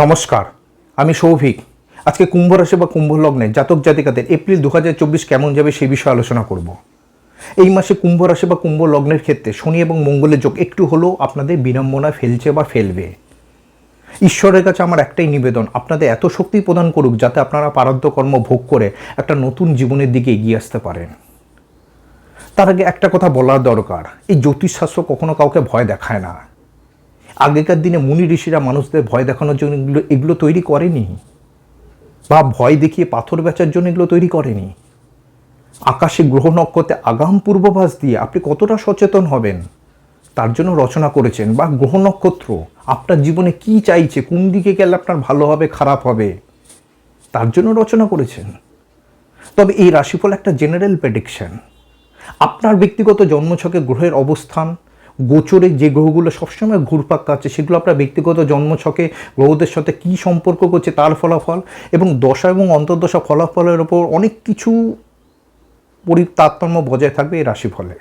নমস্কার, আমি সৌভিক। আজকে কুম্ভ রাশি বা কুম্ভ লগ্নে জাতক জাতিকাদের এপ্রিল দু হাজার চব্বিশ কেমন যাবে সেই বিষয়ে আলোচনা করব। এই মাসে কুম্ভ রাশি বা কুম্ভ লগ্নের ক্ষেত্রে শনি এবং মঙ্গলের যোগ একটু হলেও আপনাদের বিড়ম্বনা ফেলছে বা ফেলবে। ঈশ্বরের কাছে আমার একটাই নিবেদন, আপনাদের এত শক্তি প্রদান করুক যাতে আপনারা পারাদ্য কর্ম ভোগ করে একটা নতুন জীবনের দিকে এগিয়ে আসতে পারেন। তার আগে একটা কথা বলার দরকার, এই জ্যোতিষশাস্ত্র কখনো কাউকে ভয় দেখায় না। আগেকার দিনে মুনি ঋষিরা মানুষদের ভয় দেখানোর জন্য এগুলো এগুলো তৈরি করেনি। বা ভয় দেখিয়ে পাথর বেচার জন্য এগুলো তৈরি করেনি। আকাশে গ্রহ নক্ষত্রে আগাম পূর্বাভাস দিয়ে আপনি কতটা সচেতন হবেন, তার জন্য রচনা করেছেন। বা গ্রহ নক্ষত্র, আপনার জীবনে কি চাইছে, কোন দিকে গেলে আপনার ভালো হবে, খারাপ হবে, তার জন্য রচনা করেছেন। তবে এই রাশিফল একটা জেনারেল প্রেডিকশন আপনার ব্যক্তিগত জন্মছকে গ্রহের অবস্থান গোচরে যে গ্রহগুলো সবসময় ঘুরপাক কাচ্ছে সেগুলো আপনার ব্যক্তিগত জন্মছকে গ্রহদের সাথে কী সম্পর্ক করছে, তার ফলাফল এবং দশা এবং অন্তর্দশা ফলাফলের ওপর অনেক কিছু পরি তারতম্য বজায় থাকবে এই রাশিফলে।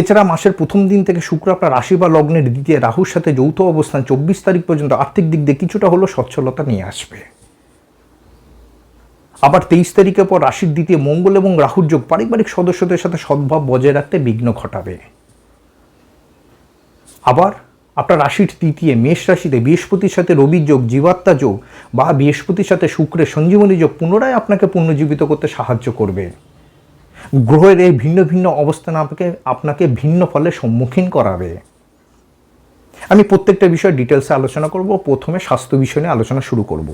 এছাড়া মাসের প্রথম দিন থেকে শুক্র আপনার রাশি বা লগ্নের দ্বিতীয় রাহুর সাথে যৌথ অবস্থান, চব্বিশ তারিখ পর্যন্ত আর্থিক দিক দিয়ে কিছুটা হলেও সচ্ছলতা নিয়ে আসবে। আবার তেইশ তারিখের পর রাশির দ্বিতীয় মঙ্গল এবং রাহুর যোগ পারিবারিক সদস্যদের সাথে সদ্ভাব বজায় রাখতে বিঘ্ন ঘটাবে। আবার আপনার রাশির তৃতীয় মেষ রাশিতে বৃহস্পতির সাথে রবির যোগ, জীবাত্মা যোগ বা বৃহস্পতির সাথে শুক্রের সঞ্জীবনী যোগ পুনরায় আপনাকে পুনর্জীবিত করতে সাহায্য করবে। গ্রহের এই ভিন্ন ভিন্ন অবস্থান আপনাকে আপনাকে ভিন্ন ফলে সম্মুখীন করাবে। আমি প্রত্যেকটা বিষয় ডিটেলসে আলোচনা করব, প্রথমে স্বাস্থ্য বিষয় নিয়ে আলোচনা শুরু করব।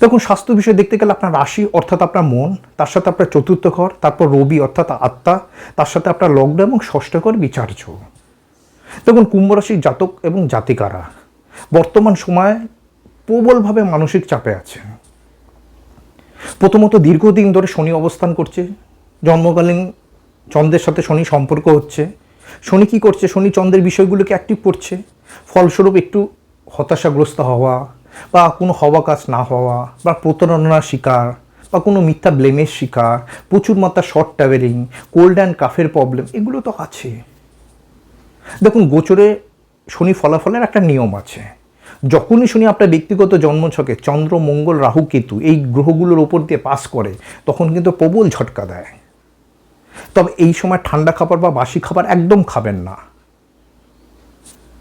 দেখুন, স্বাস্থ্য বিষয় দেখতে গেলে আপনার রাশি অর্থাৎ আপনার মন, তার সাথে আপনার চতুর্থ ঘর, তারপর রবি অর্থাৎ আত্মা, তার সাথে আপনার লগ্ন এবং ষষ্ঠ ঘর বিচার্য। দেখুন কুম্ভ রাশির জাতক এবং জাতিকারা বর্তমান সময়ে প্রবলভাবে মানসিক চাপে আছে। প্রথমত দীর্ঘদিন ধরে শনি অবস্থান করছে, জন্মকালীন চন্দ্রের সাথে শনি সম্পর্ক হচ্ছে। শনি কী করছে? শনি চন্দ্রের বিষয়গুলোকে অ্যাক্টিভ করছে। ফলস্বরূপ একটু হতাশাগ্রস্ত হওয়া বা কোনো হওয়া কাজ না হওয়া বা প্রতারণার শিকার বা কোনো মিথ্যা ব্লেমের শিকার, প্রচুর মাত্রা শর্ট ট্রাভেলিং কোল্ড অ্যান্ড কাফের প্রবলেম এগুলো তো আছে। দেখুন, গোচরে শনি ফলাফলের একটা নিয়ম আছে। যখনই শনি আপনার ব্যক্তিগত জন্মছকে চন্দ্র, মঙ্গল, রাহু, কেতু এই গ্রহগুলোর ওপর দিয়ে পাস করে, তখন কিন্তু প্রবল ঝটকা দেয়। তবে এই সময় ঠান্ডা খাবার বা বাসি খাবার একদম খাবেন না।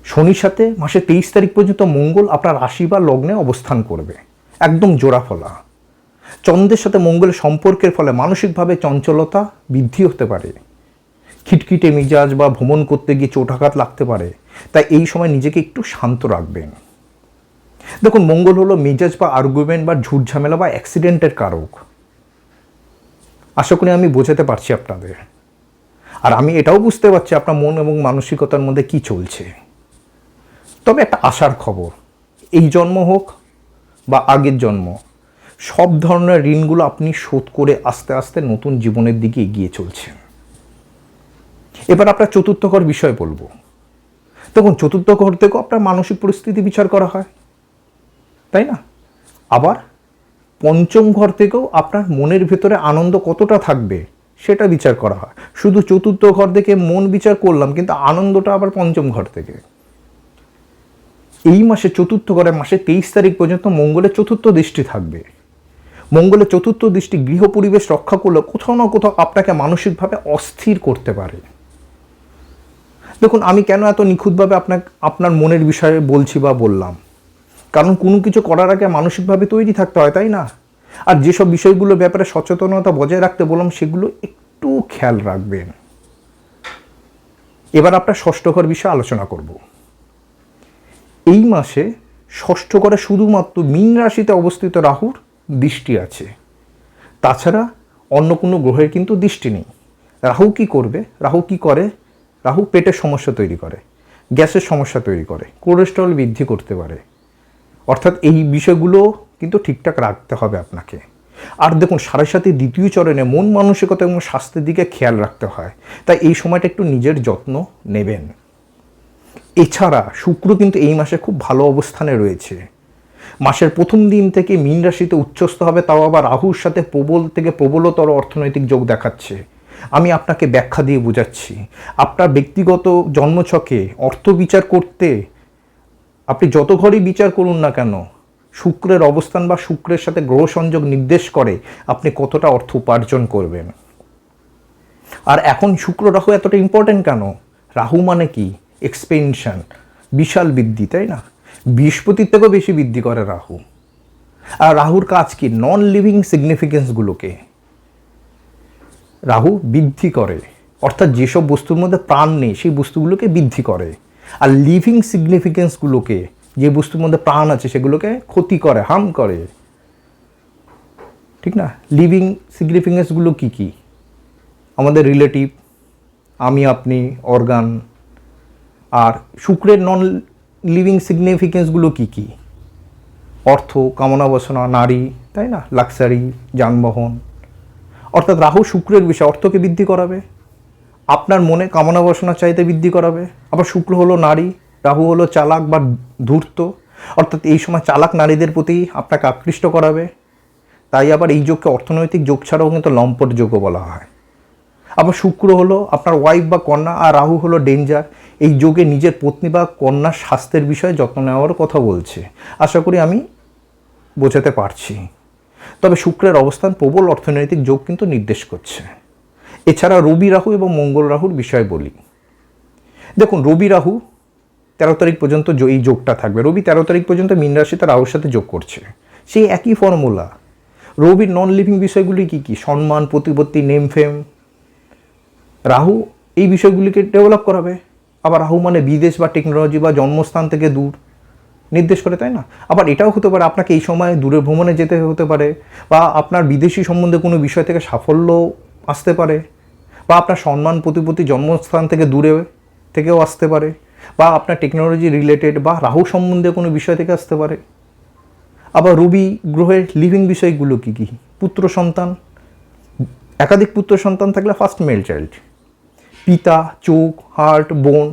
শনির সাথে মাসের তেইশ তারিখ পর্যন্ত মঙ্গল আপনার রাশি বা লগ্নে অবস্থান করবে। একদম জোড়া ফলা। চন্দ্রের সাথে মঙ্গলের সম্পর্কের ফলে মানসিকভাবে চঞ্চলতা বৃদ্ধি হতে পারে। খিটখিটে মিজাজ বা ভ্রমণ করতে গিয়ে চোটাঘাত লাগতে পারে। তাই এই সময় নিজেকে একটু শান্ত রাখবেন। দেখুন, মঙ্গল হলো মেজাজ বা আর্গুমেন্ট বা ঝুট ঝামেলা বা অ্যাক্সিডেন্টের কারক। আশা করি আমি বোঝাতে পারছি আপনাদের। আর আমি এটাও বুঝতে পারছি আপনার মন এবং মানসিকতার মধ্যে কি চলছে। তবে একটা আশার খবর, এই জন্ম হোক বা আগের জন্ম, সব ধরনের ঋণগুলো আপনি শোধ করে আস্তে আস্তে নতুন জীবনের দিকে এগিয়ে চলছেন। এবার আপনার চতুর্থ ঘর বিষয় বলব। তখন চতুর্থ ঘর থেকেও আপনার মানসিক পরিস্থিতি বিচার করা হয়। তাই না? আবার পঞ্চম ঘর থেকেও আপনার মনের ভেতরে আনন্দ কতটা থাকবে সেটা বিচার করা হয়। শুধু চতুর্থ ঘর থেকে মন বিচার করলাম, কিন্তু আনন্দটা আবার পঞ্চম ঘর থেকে। এই মাসে চতুর্থ ঘরে মাসে তেইশ তারিখ পর্যন্ত মঙ্গলের চতুর্থ দৃষ্টি থাকবে। মঙ্গলের চতুর্থ দৃষ্টি গৃহ পরিবেশ রক্ষা করলে কোথাও না কোথাও আপনাকে মানসিকভাবে অস্থির করতে পারে। দেখুন, আমি কেন এত নিখুঁতভাবে আপনাকে, আপনার মনের বিষয়ে বলছি বা বললাম? কারণ কোনো কিছু করার আগে মানসিকভাবে তৈরি থাকতে হয়, তাই না? আর যেসব বিষয়গুলোর ব্যাপারে সচেতনতা বজায় রাখতে বললাম, সেগুলো একটু খেয়াল রাখবেন। এবার আপনার ষষ্ঠ ঘর বিষয়ে আলোচনা করব। এই মাসে ষষ্ঠ ঘরে শুধুমাত্র মীন রাশিতে অবস্থিত রাহুর দৃষ্টি আছে। তাছাড়া অন্য কোনো গ্রহের কিন্তু দৃষ্টি নেই। রাহু কি করবে? রাহু কি করে? রাহু পেটের সমস্যা তৈরি করে, গ্যাসের সমস্যা তৈরি করে কোলেস্ট্রল বৃদ্ধি করতে পারে। অর্থাৎ এই বিষয়গুলো কিন্তু ঠিকঠাক রাখতে হবে আপনাকে। আর দেখুন, সাড়ে সাথে দ্বিতীয় চরণে মন মানসিকতা এবং স্বাস্থ্যের দিকে খেয়াল রাখতে হয়। তাই এই সময়টা একটু নিজের যত্ন নেবেন। এছাড়া শুক্র কিন্তু এই মাসে খুব ভালো অবস্থানে রয়েছে। মাসের প্রথম দিন থেকে মীন রাশিতে উচ্চস্থ হবে, তাও আবার রাহুর সাথে প্রবল থেকে প্রবলতর অর্থনৈতিক যোগ দেখাচ্ছে। আমি আপনাকে ব্যাখ্যা দিয়ে বোঝাচ্ছি। আপনার ব্যক্তিগত জন্মছকে অর্থ বিচার করতে আপনি যত ঘরই বিচার করুন না কেন, শুক্রের অবস্থান বা শুক্রের সাথে গ্রহ সংযোগ নির্দেশ করে আপনি কতটা অর্থ উপার্জন করবেন। আর এখন শুক্র রাহু এতটা ইম্পর্টেন্ট কেন? রাহু মানে কি? এক্সপেনশন বিশাল বৃদ্ধি, তাই না? বৃহস্পতির থেকেও বেশি বৃদ্ধি করে রাহু। আর রাহুর কাজ কি? নন লিভিং সিগনিফিকেন্সগুলোকে রাহু বৃদ্ধি করে। অর্থাৎ যেসব বস্তুর মধ্যে প্রাণ নেই, সেই বস্তুগুলোকে বৃদ্ধি করে। আর লিভিং সিগনিফিকেন্সগুলোকে যে বস্তুর মধ্যে প্রাণ আছে, সেগুলোকে ক্ষতি করে হার্ম করে। ঠিক না? লিভিং সিগনিফিকেন্সগুলো কী কী? আমাদের রিলেটিভ আমি, আপনি অর্গান আর শুক্রের নন লিভিং সিগনিফিকেন্সগুলো কী কী? অর্থ, কামনা বাসনা, নারী, তাই না? লাক্সারি যানবাহন। অর্থাৎ রাহু শুক্রের বিষয়, অর্থকে বৃদ্ধি করাবে, আপনার মনে কামনা বাসনা চাইতে বৃদ্ধি করাবে, আবার শুক্র হলো নারী, রাহু হলো চালাক বা ধূর্ত, অর্থাৎ এই সময় চালাক নারীদের প্রতি আপনাকে আকৃষ্ট করাবে, তাই আবার এই যোগকে অর্থনৈতিক যোগ ছাড়াও কিন্তু লম্পট যোগ্য বলা হয়। আবার শুক্র হলো আপনার ওয়াইফ বা কন্যা, আর রাহু হলো ডেঞ্জার এই যোগে নিজের পত্নী বা কন্যার স্বাস্থ্যের বিষয়ে যত্ন নেওয়ার কথা বলছে। আশা করি আমি বোঝাতে পারছি। তবে শুক্রের অবস্থান প্রবল অর্থনৈতিক যোগ কিন্তু নির্দেশ করছে। এছাড়া রবি রাহু এবং মঙ্গল রাহুর বিষয় বলি। দেখুন, রবি রাহু তেরো তারিখ পর্যন্ত এই যোগটা থাকবে। রবি তেরো তারিখ পর্যন্ত মীন রাশিতে রাহুর সাথে যোগ করছে। সেই একই ফর্মুলা রবির নন লিভিং বিষয়গুলি কী কী? সম্মান, প্রতিপত্তি নেম ফেম রাহু এই বিষয়গুলিকে ডেভেলপ করাবে। আবার রাহু মানে বিদেশ বা টেকনোলজি বা জন্মস্থান থেকে দূর। নির্দেশ করে, তাই না? আবার এটাও হতে পারে আপনাকে এই সময় দূরে ভ্রমণে যেতে হতে পারে বা আপনার বিদেশি সম্বন্ধে কোনো বিষয় থেকে সাফল্য আসতে পারে বা আপনার সম্মান প্রতিপত্তি জন্মস্থান থেকে দূরে থেকেও আসতে পারে বা আপনার টেকনোলজি রিলেটেড বা রাহু সম্বন্ধে কোনো বিষয় থেকে আসতে পারে। আবার রবি গ্রহের লিভিং বিষয়গুলো কী কী? পুত্র সন্তান, একাধিক পুত্র সন্তান থাকলে ফার্স্ট মেল চাইল্ড পিতা, চোখ হার্ট বোন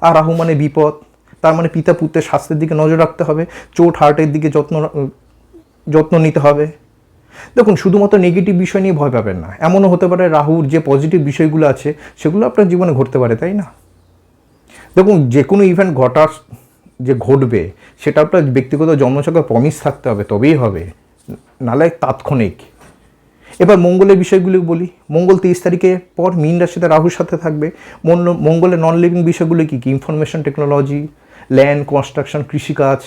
আর রাহু মানে বিপদ। তার মানে পিতা পুত্রের স্বাস্থ্যের দিকে নজর রাখতে হবে, চোট হার্টের দিকে যত্ন যত্ন নিতে হবে। দেখুন, শুধুমাত্র নেগেটিভ বিষয় নিয়ে ভয় পাবেন না। এমনও হতে পারে রাহুর যে পজিটিভ বিষয়গুলো আছে, সেগুলো আপনার জীবনে ঘটতে পারে, তাই না? দেখুন যে কোনো ইভেন্ট ঘটার, যে ঘটবে, সেটা আপনার ব্যক্তিগত জন্মছকে প্রমিস থাকতে হবে, তবেই হবে। নালে তাৎক্ষণিক। এবার মঙ্গলের বিষয়গুলি বলি। মঙ্গল তেইশ তারিখের পর মীন রাশিতে রাহুর সাথে থাকবে। মঙ্গলের নন লিভিং বিষয়গুলি কী কী? ইনফরমেশন টেকনোলজি ল্যান্ড কনস্ট্রাকশন কৃষিকাজ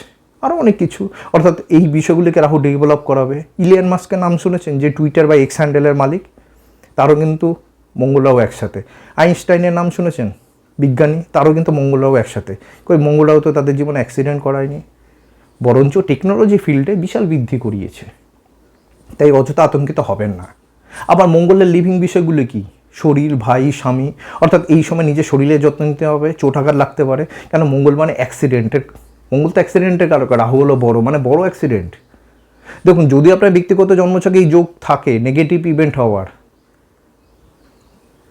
আরও অনেক কিছু। অর্থাৎ এই বিষয়গুলিকে রাহু ডেভেলপ করাবে। ইলিয়ান মাস্কের নাম শুনেছেন যে টুইটার বা এক্স হ্যান্ডেলের মালিক। তারও কিন্তু মঙ্গলরাও একসাথে। আইনস্টাইনের নাম শুনেছেন? বিজ্ঞানী, তারও কিন্তু মঙ্গলরাও একসাথে। কই, মঙ্গলরাও তো তাদের জীবনে অ্যাক্সিডেন্ট করায়নি। বরঞ্চ টেকনোলজি ফিল্ডে বিশাল বৃদ্ধি করিয়েছে। তাই অযথা আতঙ্কিত হবেন না। আবার মঙ্গলের লিভিং বিষয়গুলো কি? শরীর, ভাই, স্বামী, অর্থাৎ এই সময় নিজের শরীরের যত্ন নিতে হবে চোটাঘাত লাগতে পারে। কেন মঙ্গল মানে অ্যাক্সিডেন্টের মঙ্গল তো অ্যাক্সিডেন্টের কারক রাহু হলো বড় মানে বড় অ্যাক্সিডেন্ট দেখুন, যদি আপনার ব্যক্তিগত জন্মছকে এই যোগ থাকে নেগেটিভ ইভেন্ট হওয়ার,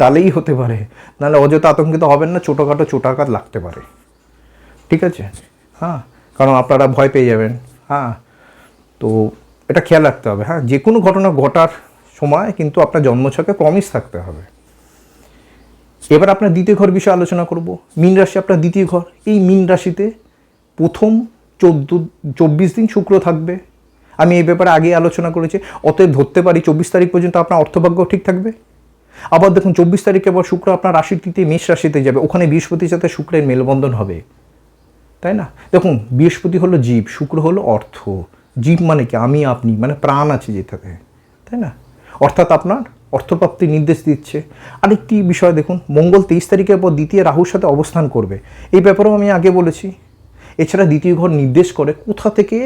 তাহলেই হতে পারে। নাহলে অযথা আতঙ্কিত হবেন না, ছোটোখাটো চোটাঘাত লাগতে পারে। ঠিক আছে? হ্যাঁ কারণ আপনারা ভয় পেয়ে যাবেন। হ্যাঁ তো এটা খেয়াল রাখতে হবে। হ্যাঁ যে কোনো ঘটনা ঘটার সময় কিন্তু আপনার জন্মছকে প্রমিস থাকতে হবে। এবার আপনার দ্বিতীয় ঘর বিষয়ে আলোচনা করব। মীন রাশি আপনার দ্বিতীয় ঘর। এই মীন রাশিতে প্রথম চোদ্দ, চব্বিশ দিন শুক্র থাকবে। আমি এই ব্যাপারে আগে আলোচনা করেছি। অতএব ধরতে পারি চব্বিশ তারিখ পর্যন্ত আপনার অর্থভাগ্য ঠিক থাকবে। আবার দেখুন, চব্বিশ তারিখে আবার শুক্র আপনার রাশির তৃতীয় মেষ রাশিতে যাবে। ওখানে বৃহস্পতির সাথে শুক্রের মেলবন্ধন হবে। তাই না? দেখুন, বৃহস্পতি হলো জীব, শুক্র হলো অর্থ। জীব মানে কি? আমি, আপনি মানে প্রাণ আছে যেটাতে। তাই না? অর্থাৎ আপনার অর্থপ্রাপ্তির নির্দেশ দিচ্ছে। আরেকটি বিষয় দেখুন, মঙ্গল তেইশ তারিখের পর দ্বিতীয় রাহুর সাথে অবস্থান করবে। এই ব্যাপারেও আমি আগে বলেছি। এছাড়া দ্বিতীয় ঘর নির্দেশ করে কোথা থেকে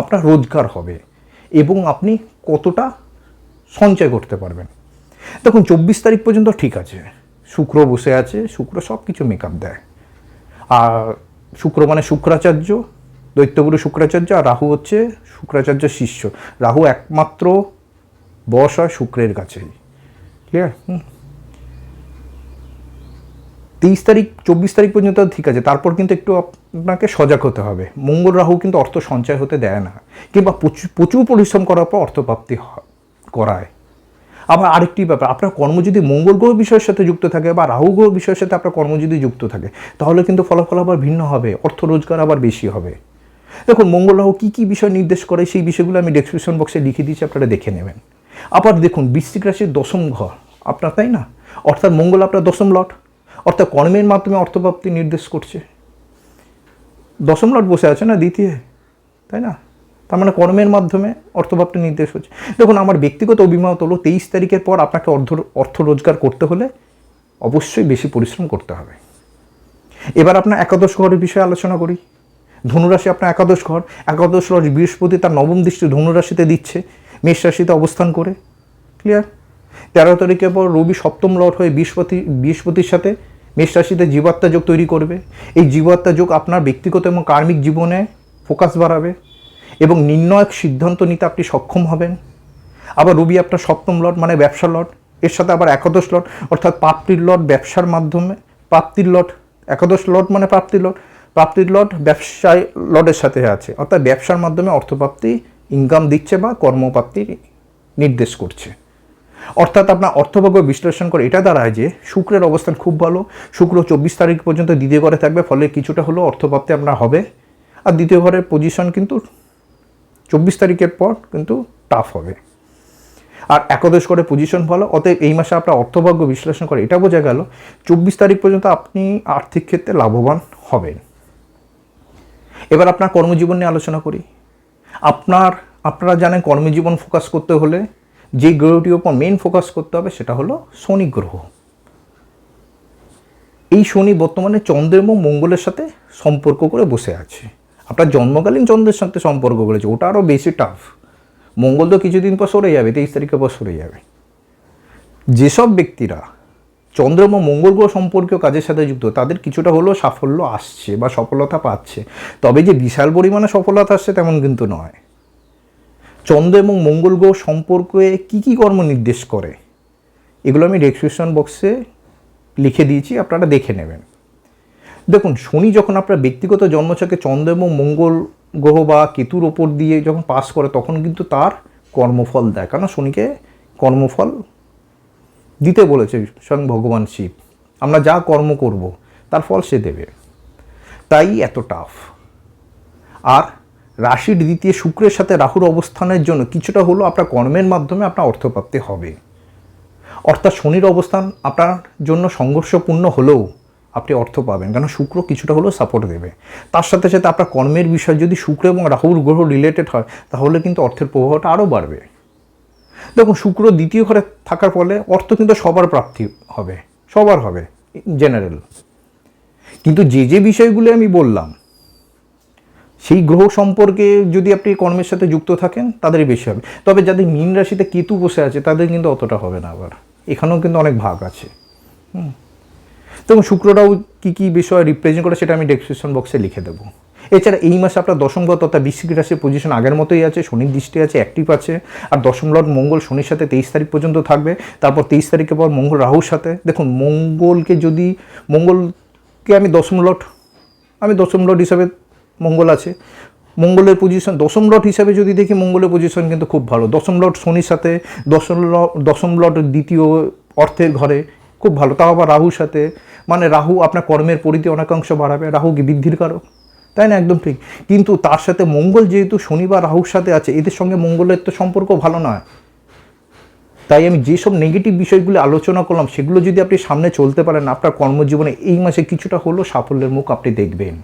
আপনার রোজগার হবে এবং আপনি কতটা সঞ্চয় করতে পারবেন। দেখুন, চব্বিশ তারিখ পর্যন্ত ঠিক আছে। শুক্র বসে আছে, শুক্র সব কিছু মেকআপ দেয়। আর শুক্র মানে শুক্রাচার্য, দৈত্যগুরু শুক্রাচার্য আর রাহু হচ্ছে শুক্রাচার্য শিষ্য। রাহু একমাত্র বস হয় শুক্রের কাছেই। ক্লিয়ার তেইশ তারিখ চব্বিশ তারিখ পর্যন্ত ঠিক আছে। তারপর কিন্তু একটু আপনাকে সজাগ হতে হবে। মঙ্গল রাহু কিন্তু অর্থ সঞ্চয় হতে দেয় না। কিংবা প্রচুর প্রচুর পরিশ্রম করার পর অর্থপ্রাপ্তি করায়। আবার আরেকটি ব্যাপার আপনার কর্ম যদি মঙ্গল গ্রহ বিষয়ের সাথে যুক্ত থাকে বা রাহু গ্রহ বিষয়ের সাথে আপনার কর্ম যদি যুক্ত থাকে তাহলে কিন্তু ফলাফল আবার ভিন্ন হবে অর্থ রোজগার আবার বেশি হবে। দেখুন মঙ্গল রাহু কী কী বিষয় নির্দেশ করে সেই বিষয়গুলো আমি ডেসক্রিপশন বক্সে লিখে দিয়েছি আপনারা দেখে নেবেন। আবার দেখুন বৃশ্চিক রাশির দশম ঘর, আপনার তাই না? অর্থাৎ মঙ্গল আপনার দশম লট, অর্থাৎ কর্মের মাধ্যমে অর্থপ্রাপ্তি নির্দেশ করছে। দশম লট বসে আছে না দ্বিতীয়? তাই না? তার মানে কর্মের মাধ্যমে অর্থপ্রাপ্তি নির্দেশ হচ্ছে। দেখুন, আমার ব্যক্তিগত অভিমত হলো তেইশ তারিখের পর আপনাকে অর্ধ, অর্থ রোজগার করতে হলে অবশ্যই বেশি পরিশ্রম করতে হবে। এবার আপনার একাদশ ঘরের বিষয়ে আলোচনা করি। ধনুরাশি আপনার একাদশ ঘর একাদশ ঘর বৃহস্পতি তার নবম দৃষ্টি ধনুরাশিতে দিচ্ছে। মেষ রাশিতে অবস্থান করে। ক্লিয়ার তেরো তারিখের পর রবি সপ্তম লট হয়ে বৃহস্পতি বৃহস্পতির সাথে মেষ রাশিতে জীবাত্মা যোগ তৈরি করবে। এই জীবাত্মা যোগ আপনার ব্যক্তিগত এবং কার্মিক জীবনে ফোকাস বাড়াবে এবং নির্ণায়ক সিদ্ধান্ত নিতে আপনি সক্ষম হবেন। আবার রবি আপনার সপ্তম লট মানে ব্যবসা লট। এর সাথে আবার একাদশ লট, অর্থাৎ প্রাপ্তির লট ব্যবসার মাধ্যমে। প্রাপ্তির লট, একাদশ লট মানে প্রাপ্তির লট। প্রাপ্তির লট ব্যবসায় লটের সাথে আছে। অর্থাৎ ব্যবসার মাধ্যমে অর্থপ্রাপ্তি ইনকাম দিচ্ছে বা কর্মপ্রাপ্তির নির্দেশ করছে। অর্থাৎ আপনার অর্থভাগ্য বিশ্লেষণ করে এটা দাঁড়ায় যে শুক্রের অবস্থান খুব ভালো, শুক্র চব্বিশ তারিখ পর্যন্ত দ্বিতীয় ঘরে থাকবে, ফলে কিছুটা হলেও অর্থপ্রাপ্তি আপনার হবে। আর দ্বিতীয় ঘরের পজিশন কিন্তু চব্বিশ তারিখের পর কিন্তু টাফ হবে। আর একাদশ করে পজিশন ভালো, অতএব এই মাসে আপনার অর্থভাগ্য বিশ্লেষণ করে এটা বোঝা গেল, চব্বিশ তারিখ পর্যন্ত আপনি আর্থিক ক্ষেত্রে লাভবান হবেন। এবার আপনার কর্মজীবন নিয়ে আলোচনা করি। আপনার, আপনারা জানেন কর্মজীবন ফোকাস করতে হলে যে গ্রহটির ওপর মেন ফোকাস করতে হবে সেটা হলো শনি গ্রহ। এই শনি বর্তমানে চন্দ্র এবং মঙ্গলের সাথে সম্পর্ক করে বসে আছে। আপনার জন্মকালীন চন্দ্রের সাথে সম্পর্ক করেছে, ওটা আরও বেশি টাফ মঙ্গল তো কিছুদিন পর সরে যাবে, তেইশ তারিখের পর সরে যাবে। যেসব ব্যক্তিরা চন্দ্র এবং মঙ্গল গ্রহ সম্পর্কীয় কাজের সাথে যুক্ত, তাদের কিছুটা হলেও সাফল্য আসছে বা সফলতা পাচ্ছে। তবে যে বিশাল পরিমাণে সফলতা আসছে তেমন কিন্তু নয়। চন্দ্র এবং মঙ্গল গ্রহ সম্পর্কে কী কী কর্ম নির্দেশ করে? এগুলো আমি ডেসক্রিপশন বক্সে লিখে দিয়েছি, আপনারা দেখে নেবেন। দেখুন, শনি যখন আপনার ব্যক্তিগত জন্মছকে চন্দ্র এবং মঙ্গল গ্রহ বা কেতুর ওপর দিয়ে যখন পাস করে, তখন কিন্তু তার কর্মফল দেয়। কারণ শনিকে কর্মফল দিতে বলেছে স্বয়ং ভগবান শিব, আমরা যা কর্ম করব, তার ফল সে দেবে। তাই এত টাফ আর রাশির দ্বিতীয় শুক্রের সাথে রাহুর অবস্থানের জন্য কিছুটা হলো আপনার কর্মের মাধ্যমে আপনার অর্থপ্রাপ্তি হবে। অর্থাৎ শনির অবস্থান আপনার জন্য সংঘর্ষপূর্ণ হলেও আপনি অর্থ পাবেন, কারণ শুক্র কিছুটা হলেও সাপোর্ট দেবে। তার সাথে সাথে আপনার কর্মের বিষয় যদি শুক্র এবং রাহুর গ্রহ রিলেটেড হয়, তাহলে কিন্তু অর্থের প্রভাবটা আরও বাড়বে। দেখুন, শুক্র দ্বিতীয় ঘরে থাকার ফলে অর্থ কিন্তু সবার প্রাপ্তি হবে, সবার হবে জেনারেল কিন্তু যে যে বিষয়গুলো আমি বললাম, সেই গ্রহ সম্পর্কে যদি আপনি কর্মের সাথে যুক্ত থাকেন, তাদেরই বেশি হবে। তবে যাদের মীন রাশিতে কেতু বসে আছে, তাদের কিন্তু অতটা হবে না আবার। এখানেও কিন্তু অনেক ভাগ আছে। হুম। তখন শুক্ররাও কী কী বিষয় রিপ্রেজেন্ট করে সেটা আমি ডেসক্রিপশন বক্সে লিখে দেবো। এছাড়া এই মাসে আপনার দশম ঘর তথা বৃশ্চিক রাশির পজিশন আগের মতোই আছে, শনির দৃষ্টি আছে অ্যাক্টিভ আছে। আর দশম লট মঙ্গল শনির সাথে তেইশ তারিখ পর্যন্ত থাকবে। তারপর তেইশ তারিখের পর মঙ্গল রাহুর সাথে। দেখুন, মঙ্গলকে যদি, মঙ্গলকে আমি দশম লট আমি দশম লট হিসাবে মঙ্গল আছে। মঙ্গলের পজিশন দশম লট হিসাবে যদি দেখি মঙ্গলের পজিশন কিন্তু খুব ভালো। দশম লট শনির সাথে, দশম লট দশম লট দ্বিতীয় অর্থের ঘরে খুব ভালো। তাও আবার রাহুর সাথে। মানে রাহু আপনার কর্মের পরিধি অনেকাংশ বাড়াবে। রাহু কি বৃদ্ধির কারক? তাই না? একদম ঠিক। কিন্তু তার সাথে মঙ্গল যেহেতু শনিবার রাহুর সাথে আছে, এদের সঙ্গে মঙ্গলের তো সম্পর্ক ভালো নয়। তাই আমি যেসব নেগেটিভ বিষয়গুলো আলোচনা করলাম, সেগুলো যদি আপনি সামনে চলতে পারেন, আপনার কর্মজীবনে এই মাসে কিছুটা হলেও সাফল্যের মুখ আপনি দেখবেন।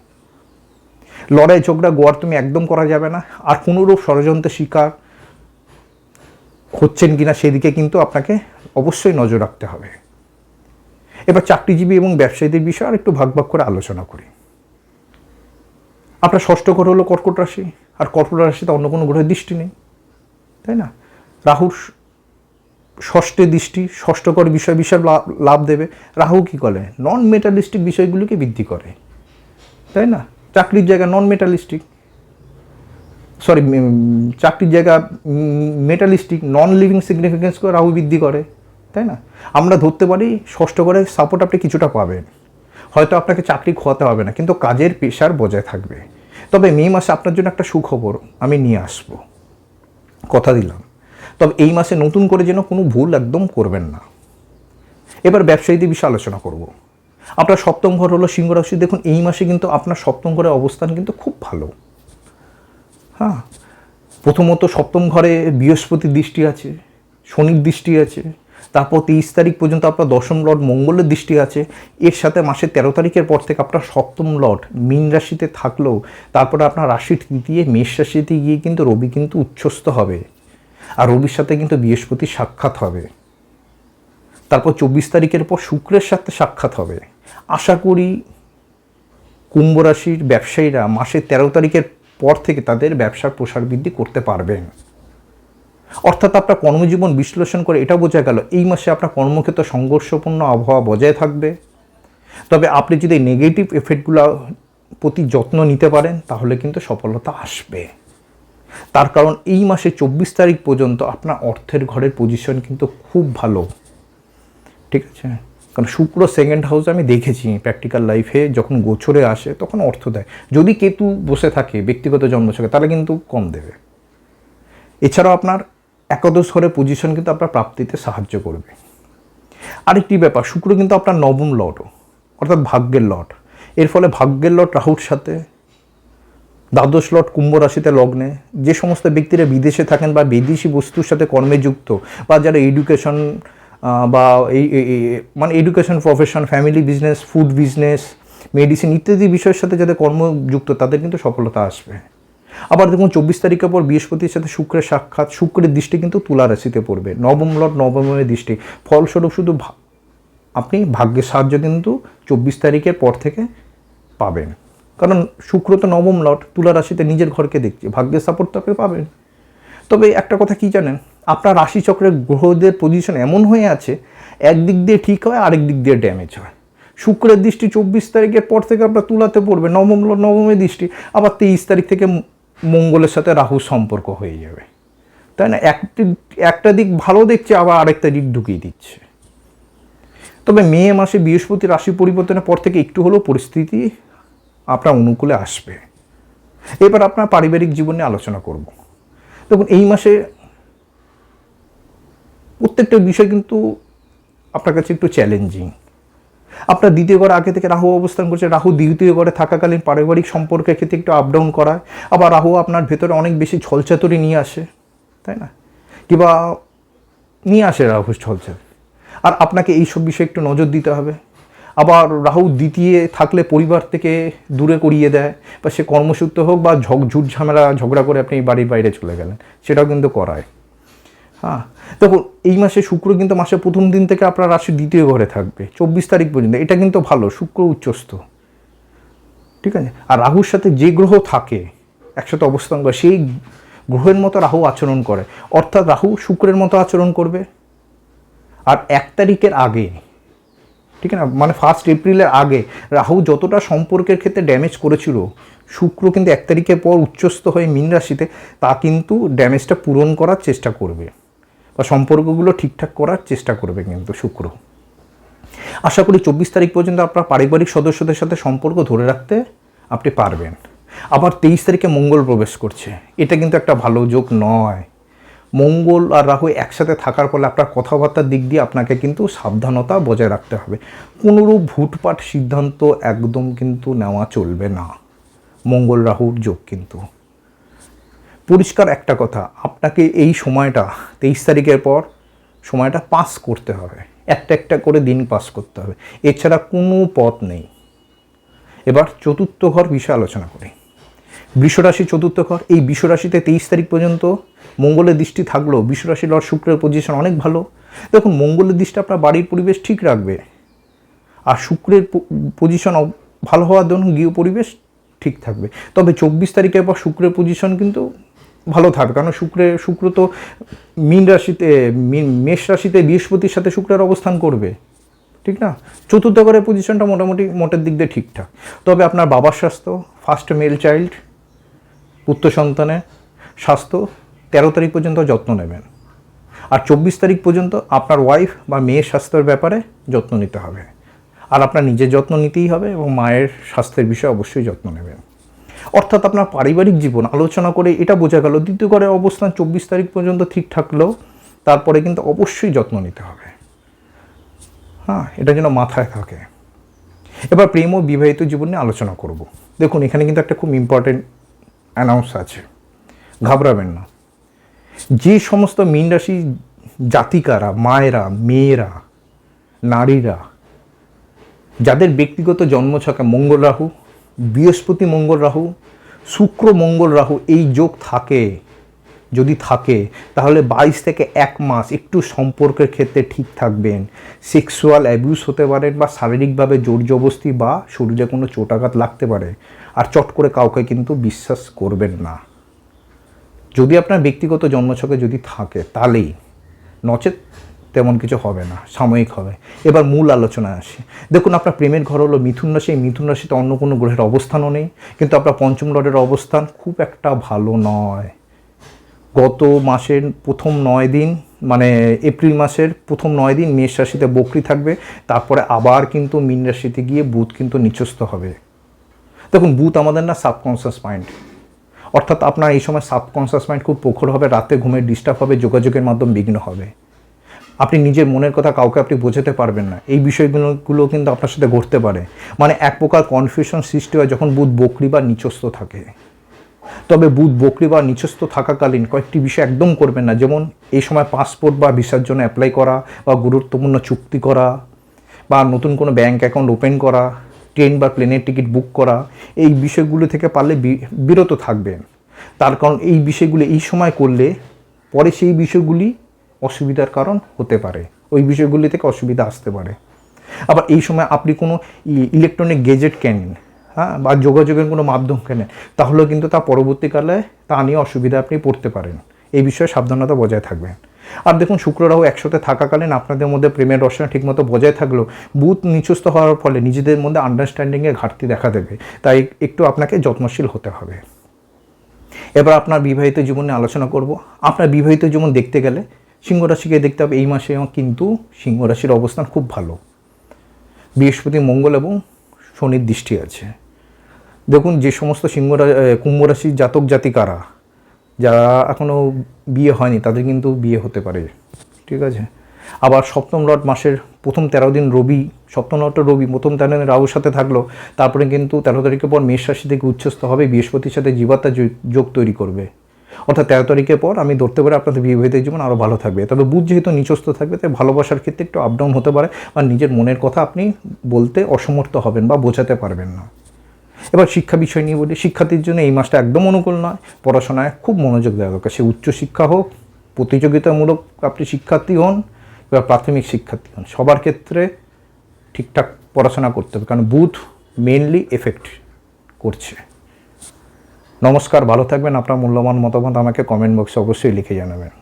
লড়াই, ঝগড়া, গোয়ার তুমি একদম করা যাবে না। আর কোনোরূপ ষড়যন্ত্রের শিকার হচ্ছেন কিনা সেদিকে কিন্তু আপনাকে অবশ্যই নজর রাখতে হবে। এবার চাকরিজীবী এবং ব্যবসায়ীদের বিষয়ে আর একটু ভাগ ভাগ করে আলোচনা করি। আপনার ষষ্ঠ ঘর হলো কর্কট রাশি, আর কর্কট রাশিতে অন্য কোনো গ্রহের দৃষ্টি নেই, তাই না? রাহুর ষষ্ঠে দৃষ্টি ষষ্ঠকর বিষয় বিশাল লাভ- দেবে। রাহু কী করে? নন মেটালিস্টিক বিষয়গুলিকে বৃদ্ধি করে, তাই না? চাকরির জায়গা নন মেটালিস্টিক সরি চাকরির জায়গা মেটালিস্টিক নন লিভিং সিগনিফিকেন্স করে রাহু বৃদ্ধি করে, তাই না? আমরা ধরতে পারি ষষ্ঠ করে সাপোর্ট আপনি কিছুটা পাবেন। হয়তো আপনাকে চাকরি খোয়াতে হবে না, কিন্তু কাজের পেশার বজায় থাকবে। তবে মে মাসে আপনার জন্য একটা সুখবর, আমি নিয়ে আসব। কথা দিলাম। তবে এই মাসে নতুন করে যেন কোনো ভুল একদম করবেন না। এবার ব্যবসায়ীদের বিষয়ে আলোচনা করব। আপনার সপ্তম ঘর হলো সিংহ রাশি। দেখুন, এই মাসে কিন্তু আপনার সপ্তম ঘরের অবস্থান কিন্তু খুব ভালো। হ্যাঁ প্রথমত সপ্তম ঘরে বৃহস্পতির দৃষ্টি আছে, শনির দৃষ্টি আছে তারপর তেইশ তারিখ পর্যন্ত আপনার দশম লর্ড মঙ্গলের দৃষ্টি আছে। এর সাথে মাসের তেরো তারিখের পর থেকে আপনার সপ্তম লর্ড মীন রাশিতে থাকলেও তারপরে আপনার রাশি তৃতীয়, মেষ রাশিতে গিয়ে কিন্তু রবি কিন্তু উচ্ছ্বস্ত হবে। আর রবির সাথে কিন্তু বৃহস্পতি সাক্ষাৎ হবে। তারপর চব্বিশ তারিখের পর শুক্রের সাথে সাক্ষাৎ হবে। আশা করি কুম্ভ রাশির ব্যবসায়ীরা মাসের তেরো তারিখের পর থেকে তাদের ব্যবসার প্রসার বৃদ্ধি করতে পারবেন। অর্থাৎ আপনার কর্মজীবন বিশ্লেষণ করে এটা বোঝা গেল, এই মাসে আপনার কর্মক্ষেত্রে সংঘর্ষপূর্ণ আবহাওয়া বজায় থাকবে। তবে আপনি যদি নেগেটিভ এফেক্টগুলো প্রতি যত্ন নিতে পারেন, তাহলে কিন্তু সফলতা আসবে। তার কারণ এই মাসে চব্বিশ তারিখ পর্যন্ত আপনার অর্থের ঘরের পজিশন কিন্তু খুব ভালো। ঠিক আছে? কারণ শুক্র সেকেন্ড হাউস আমি দেখেছি প্র্যাকটিক্যাল লাইফে যখন গোছরে আসে তখন অর্থ দেয়। যদি কেতু বসে থাকে, ব্যক্তিগত জন্মছকে তাহলে কিন্তু কম দেবে। এছাড়াও আপনার একাদশ ঘরের পজিশন কিন্তু আপনার প্রাপ্তিতে সাহায্য করবে। আরেকটি ব্যাপার, শুক্র কিন্তু আপনার নবম লটও অর্থাৎ ভাগ্যের লট। এর ফলে ভাগ্যের লট রাহুর সাথে, দ্বাদশ লট কুম্ভ রাশিতে লগ্নে, যে সমস্ত ব্যক্তিরা বিদেশে থাকেন বা বিদেশি বস্তুর সাথে কর্মে যুক্ত, বা যারা এডুকেশন বা এই- মানে education profession family business food business medicine ইত্যাদি বিষয়ের সাথে যাদের কর্মযুক্ত, তাদের কিন্তু সফলতা আসবে। আবার দেখুন, চব্বিশ তারিখের পর বৃহস্পতির সাথে শুক্রের সাক্ষাৎ, শুক্রের দৃষ্টি কিন্তু তুলা রাশিতে পড়বে। নবম লট নবমের দৃষ্টি। ফলস্বরূপ শুধু আপনি ভাগ্যের সাহায্য কিন্তু চব্বিশ তারিখের পর থেকে পাবেন। কারণ শুক্র তো নবম লট, তুলা রাশিতে নিজের ঘরকে দেখছে, ভাগ্যের সাপোর্ট তো আপনি পাবেন। তবে একটা কথা কি জানেন? আপনার রাশিচক্রের গ্রহদের পজিশন এমন হয়ে আছে, একদিক দিয়ে ঠিক হয়, আরেক দিক দিয়ে ড্যামেজ হয়। শুক্রের দৃষ্টি চব্বিশ তারিখের পর থেকে আপনার তুলাতে পড়বে, নবম নবমের দৃষ্টি। আবার তেইশ তারিখ থেকে মঙ্গলের সাথে রাহুর সম্পর্ক হয়ে যাবে। তাই না? একটা দিক ভালো দেখছে, আবার আরেকটা দিক ঢুকিয়ে দিচ্ছে। তবে মে মাসে বৃহস্পতি রাশি পরিবর্তনের পর থেকে একটু হলেও পরিস্থিতি আপনার অনুকূলে আসবে। এবার আপনার পারিবারিক জীবন নিয়ে আলোচনা করব। দেখুন, এই মাসে প্রত্যেকটা বিষয় কিন্তু আপনার কাছে একটু চ্যালেঞ্জিং আপনার দ্বিতীয় ঘরে আগে থেকে রাহু অবস্থান করছে, রাহু দ্বিতীয় ঘরে থাকাকালীন পারিবারিক সম্পর্কের ক্ষেত্রে একটু আপ ডাউন করায়। আবার রাহু আপনার ভেতরে অনেক বেশি ছলচাতুরি নিয়ে আসে, তাই না? কিংবা নিয়ে আসে রাহু ছলচাতুরি আর আপনাকে এইসব বিষয়ে একটু নজর দিতে হবে। আবার রাহু দ্বিতীয় থাকলে পরিবার থেকে দূরে করিয়ে দেয়, বা সে কর্মসূত্র হোক বা ঝগ, ঝুট ঝামেলা, ঝগড়া করে আপনি বাড়ির বাইরে চলে গেলেন, সেটাও কিন্তু করায়। হ্যাঁ। দেখুন এই মাসে শুক্র কিন্তু মাসের প্রথম দিন থেকে আপনার রাশি দ্বিতীয় ঘরে থাকবে। চব্বিশ তারিখ পর্যন্ত। এটা কিন্তু ভালো, শুক্র উচ্চস্থ। ঠিক আছে? আর রাহুর সাথে যে গ্রহ থাকে, একসাথে অবস্থান করে, সেই গ্রহের মতো রাহু আচরণ করে। অর্থাৎ রাহু শুক্রের মতো আচরণ করবে। আর এক তারিখের আগে, ঠিক আছে? না মানে ফার্স্ট এপ্রিলের আগে, রাহু যতটা সম্পর্কের ক্ষেত্রে ড্যামেজ করেছিল, শুক্র কিন্তু এক তারিখের পর উচ্চস্থ হয়ে মীন রাশিতে, তা কিন্তু ড্যামেজটা পূরণ করার চেষ্টা করবে। বা সম্পর্কগুলো ঠিকঠাক করার চেষ্টা করবে কিন্তু শুক্র। আশা করি চব্বিশ তারিখ পর্যন্ত আপনার পারিবারিক সদস্যদের সাথে সম্পর্ক ধরে রাখতে আপনি পারবেন। আবার তেইশ তারিখে মঙ্গল প্রবেশ করছে। এটা কিন্তু একটা ভালো যোগ নয়। মঙ্গল আর রাহু একসাথে থাকার ফলে আপনার কথাবার্তার দিক দিয়ে আপনাকে কিন্তু সাবধানতা বজায় রাখতে হবে। কোনোরূপ ভুটপাট সিদ্ধান্ত একদম কিন্তু নেওয়া চলবে না। মঙ্গল রাহুর যোগ কিন্তু। পরিষ্কার একটা কথা, আপনাকে এই সময়টা, তেইশ তারিখের পর সময়টা পাস করতে হবে। একটা একটা করে দিন পাস করতে হবে। এছাড়া কোনো পথ নেই। এবার চতুর্থ ঘর বিষয়ে আলোচনা করি। বৃষরাশি চতুর্থ ঘর, এই বৃষরাশিতে তেইশ তারিখ পর্যন্ত মঙ্গলের দৃষ্টি থাকলেও বৃষরাশি লর্ড শুক্রের পজিশন অনেক ভালো। দেখুন, মঙ্গলের দৃষ্টি আপনার বাড়ির পরিবেশ ঠিক রাখবে। আর শুক্রের পজিশন ভালো হওয়ার জন্য গৃহ পরিবেশ ঠিক থাকবে। তবে চব্বিশ তারিখের পর শুক্রের পজিশন কিন্তু ভালো থাকবে। কারণ শুক্রের শুক্র তো মীন রাশিতে মেষ রাশিতে বৃহস্পতির সাথে শুক্রের অবস্থান করবে। ঠিক না? চতুর্থ ঘরের পজিশনটা মোটামুটি মোটের দিক দিয়ে ঠিকঠাক। তবে আপনার বাবার স্বাস্থ্য ফার্স্ট মেল চাইল্ড পুত্র সন্তানের স্বাস্থ্য, তেরো তারিখ পর্যন্ত যত্ন নেবেন। আর চব্বিশ তারিখ পর্যন্ত আপনার ওয়াইফ বা মেয়ের স্বাস্থ্যের ব্যাপারে যত্ন নিতে হবে। আর আপনার নিজের যত্ন নিতেই হবে এবং মায়ের স্বাস্থ্যের বিষয়ে অবশ্যই যত্ন নেবেন। অর্থাৎ আপনার পারিবারিক জীবন, আলোচনা করে এটা বোঝা গেল, দ্বিতীয় ঘরের অবস্থান চব্বিশ তারিখ পর্যন্ত ঠিক থাকলেও তারপরে কিন্তু অবশ্যই যত্ন নিতে হবে। হ্যাঁ এটা যেন মাথায় থাকে। এবার প্রেম ও বিবাহিত জীবন নিয়ে আলোচনা করব। দেখুন, এখানে কিন্তু একটা খুব ইম্পর্টেন্ট অ্যানাউন্স আছে। ঘাবড়াবেন না। যে সমস্ত মীন রাশি জাতিকারা, মায়েরা, মেয়েরা, নারীরা, যাদের ব্যক্তিগত জন্মছকে মঙ্গল রাহু বৃহস্পতি মঙ্গল রাহু, শুক্র মঙ্গল রাহু, এই যোগ থাকে। যদি থাকে, তাহলে বাইশ থেকে এক মাস একটু সম্পর্কের ক্ষেত্রে ঠিক থাকবেন। সেক্সুয়াল অ্যাবিউস হতে পারে বা শারীরিকভাবে জোর জবস্তি বা শরীরে কোনো চোটাঘাত লাগতে পারে। আর চট করে কাউকে কিন্তু বিশ্বাস করবেন না। যদি আপনার ব্যক্তিগত জন্মছকে যদি থাকে, তাহলেই নচেত তেমন কিছু হবে না, সাময়িক হবে। এবার মূল আলোচনায় আসি। দেখুন, আপনার প্রেমের ঘর হলো মিথুন রাশি মিথুন রাশিতে অন্য কোনো গ্রহের অবস্থানও নেই, কিন্তু আপনার পঞ্চম লর্ডের অবস্থান খুব একটা ভালো নয়। গত মাসের প্রথম নয় দিন মানে এপ্রিল মাসের প্রথম নয় দিন মেষ রাশিতে বকরি থাকবে, তারপরে আবার কিন্তু মীন রাশিতে গিয়ে বুধ কিন্তু নিচস্থ হবে। দেখুন, বুধ আমাদের না সাবকনসিয়াস মাইন্ড অর্থাৎ আপনার এই সময় সাবকনসিয়াস মাইন্ড খুব প্রখর হবে, রাতে ঘুমের ডিস্টার্ব হবে, যোগাযোগের মাধ্যমে বিঘ্ন হবে। আপনি নিজের মনের কথা কাউকে আপনি বোঝাতে পারবেন না। এই বিষয়গুলো কিন্তু আপনার সাথে ঘটতে পারে। মানে এক প্রকার কনফিউশন সৃষ্টি হয় যখন বুধ বকরি বা নিচস্থ থাকে। তবে বুধ বকরি বা নিচস্থ থাকাকালীন কয়েকটি বিষয় একদম করবেন না। যেমন এই সময় পাসপোর্ট বা ভিসার জন্য অ্যাপ্লাই করা বা গুরুত্বপূর্ণ চুক্তি করা বা নতুন কোনো ব্যাঙ্ক অ্যাকাউন্ট ওপেন করা ট্রেন বা প্লেনের টিকিট বুক করা। এই বিষয়গুলো থেকে পারলে বিরত থাকবেন। তার কারণ এই বিষয়গুলি এই সময় করলে পরে সেই বিষয়গুলি অসুবিধার কারণ হতে পারে। ওই বিষয়গুলি থেকে অসুবিধা আসতে পারে। আবার এই সময় আপনি কোনো ইলেকট্রনিক গেজেট কেনেন হ্যাঁ বা যোগাযোগের কোনো মাধ্যম কেনেন, তাহলেও কিন্তু তা পরবর্তীকালে তা নিয়ে অসুবিধা আপনি পড়তে পারেন। এই বিষয়ে সাবধানতা বজায় থাকবেন। আর দেখুন শুক্র রাহু একসাথে থাকাকালীন আপনাদের মধ্যে প্রেমের রসনা ঠিকমতো বজায় থাকলেও বুথ নিচস্থ হওয়ার ফলে নিজেদের মধ্যে আন্ডারস্ট্যান্ডিংয়ে ঘাটতি দেখা দেবে। তাই একটু আপনাকে যত্নশীল হতে হবে। এবার আপনার বিবাহিত জীবন আলোচনা করব। আপনার বিবাহিত জীবন দেখতে গেলে সিংহ রাশিকে দেখতে হবে এই মাসে, কিন্তু সিংহ রাশির অবস্থান খুব ভালো। বৃহস্পতি, মঙ্গল এবং শনির দৃষ্টি আছে। দেখুন, যে সমস্ত সিংহ কুম্ভ রাশির জাতক জাতিকারা, যারা এখনও বিয়ে হয়নি, তাদের কিন্তু বিয়ে হতে পারে। ঠিক আছে? আবার সপ্তম লট মাসের প্রথম তেরো দিন রবি, সপ্তম লটটা রবি, প্রথম তেরো দিন রাহুর সাথে থাকল, তারপরে কিন্তু তেরো তারিখের পর মেষ রাশি থেকে উচ্চস্থ হবে, বৃহস্পতির সাথে জীবাত্মা যোগ তৈরি করবে। অর্থাৎ তেরো তারিখের পর আমি ধরতে পারি আপনাদের বিবাহিত জীবন আরও ভালো থাকবে। তবে বুধ যেহেতু নিচস্থ থাকবে, তাই ভালোবাসার ক্ষেত্রে একটু আপ ডাউন হতে পারে বা নিজের মনের কথা আপনি বলতে অসমর্থ হবেন বা বোঝাতে পারবেন না। এবার শিক্ষা বিষয় নিয়ে বলি। শিক্ষার্থীর জন্য এই মাসটা একদম অনুকূল নয়। পড়াশোনায় খুব মনোযোগ দেওয়া দরকার। সে উচ্চ শিক্ষা হোক, প্রতিযোগিতামূলক আপনি শিক্ষার্থী হন বা প্রাথমিক শিক্ষার্থী হন, সবার ক্ষেত্রে ঠিকঠাক পড়াশোনা করতে হবে। কারণ বুথ মেনলি এফেক্ট করছে। নমস্কার ভালো থাকবেন। আপনার মূল্যবান মতামত আমাকে কমেন্ট বক্সে অবশ্যই লিখে জানাবেন।